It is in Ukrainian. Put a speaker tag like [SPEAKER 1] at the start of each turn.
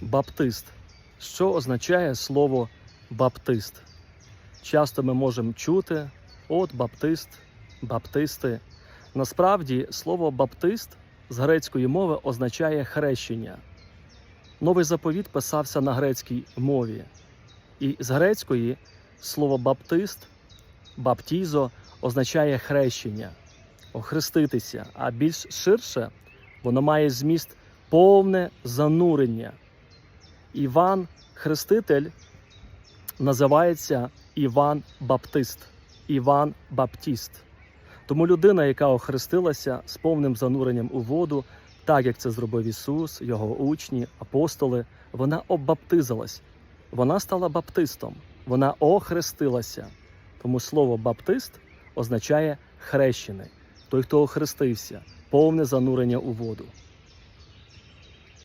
[SPEAKER 1] Баптист. Що означає слово баптист? Часто ми можемо чути от баптист, баптисти. Насправді слово баптист з грецької мови означає хрещення. Новий заповіт писався на грецькій мові. І з грецької слово баптист, баптізо означає хрещення, охреститися, а більш ширше воно має зміст повне занурення. Іван Хреститель називається Іван Баптист, Іван Баптіст. Тому людина, яка охрестилася з повним зануренням у воду, так як це зробив Ісус, його учні, апостоли, вона оббаптизилась. Вона стала баптистом, вона охрестилася. Тому слово баптист означає хрещений, той, хто охрестився, повне занурення у воду.